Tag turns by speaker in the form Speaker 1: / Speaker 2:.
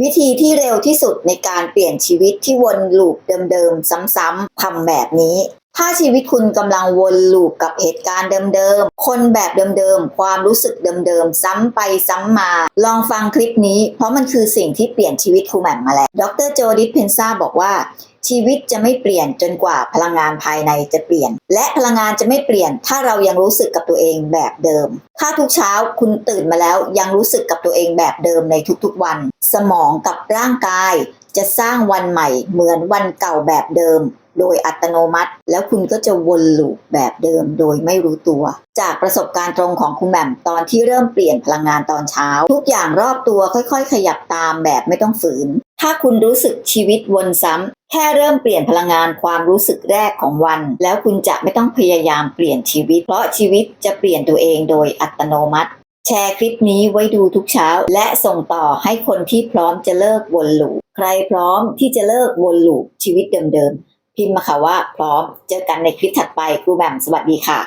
Speaker 1: วิธีที่เร็วที่สุดในการเปลี่ยนชีวิตที่วนลูปเดิมๆ ซ้ำๆทำแบบนี้ ถ้าชีวิตคุณกำลังวนลูปกับเหตุการณ์เดิมๆ คนแบบเดิมๆ ความรู้สึกเดิมๆ ซ้ำไปซ้ำมา ลองฟังคลิปนี้ เพราะมันคือสิ่งที่เปลี่ยนชีวิตครูแหม่มมาแล้ว ดรโจดิสเพนซาบอกว่า ชีวิตจะไม่เปลี่ยนจนกว่าพลังงานภายในจะเปลี่ยน และพลังงานจะไม่เปลี่ยน ถ้าเรายังรู้สึกกับตัวเองแบบเดิม ถ้าทุกเช้าคุณตื่นมาแล้วยังรู้สึกกับตัวเองแบบเดิมในทุกๆวัน สมองกับร่างกาย จะสร้างวันใหม่เหมือนวันเก่าแบบเดิม โดยอัตโนมัติ แล้วคุณก็จะวนลูปแบบเดิมโดยไม่รู้ตัว จากประสบการณ์ตรงของคุณแหม่มตอนที่เริ่มเปลี่ยนพลังงานตอนเช้า ทุกอย่างรอบตัวค่อย ๆ ขยับตามแบบไม่ต้องฝืนถ้าคุณรู้สึกชีวิตวนซ้ำ แค่เริ่มเปลี่ยนพลังงานความรู้สึกแรกของวัน แล้วคุณจะไม่ต้องพยายามเปลี่ยนชีวิต เพราะชีวิตจะเปลี่ยนตัวเองโดยอัตโนมัติ แชร์คลิปนี้ไว้ดูทุกเช้า และส่งต่อให้คนที่พร้อมจะเลิกวนลูปใครพร้อมที่จะเลิกวนลูปชีวิตเดิมๆพิมพ์มาค่ะว่าพร้อมเจอกันในคลิปถัดไปครูแหม่มสวัสดีค่ะ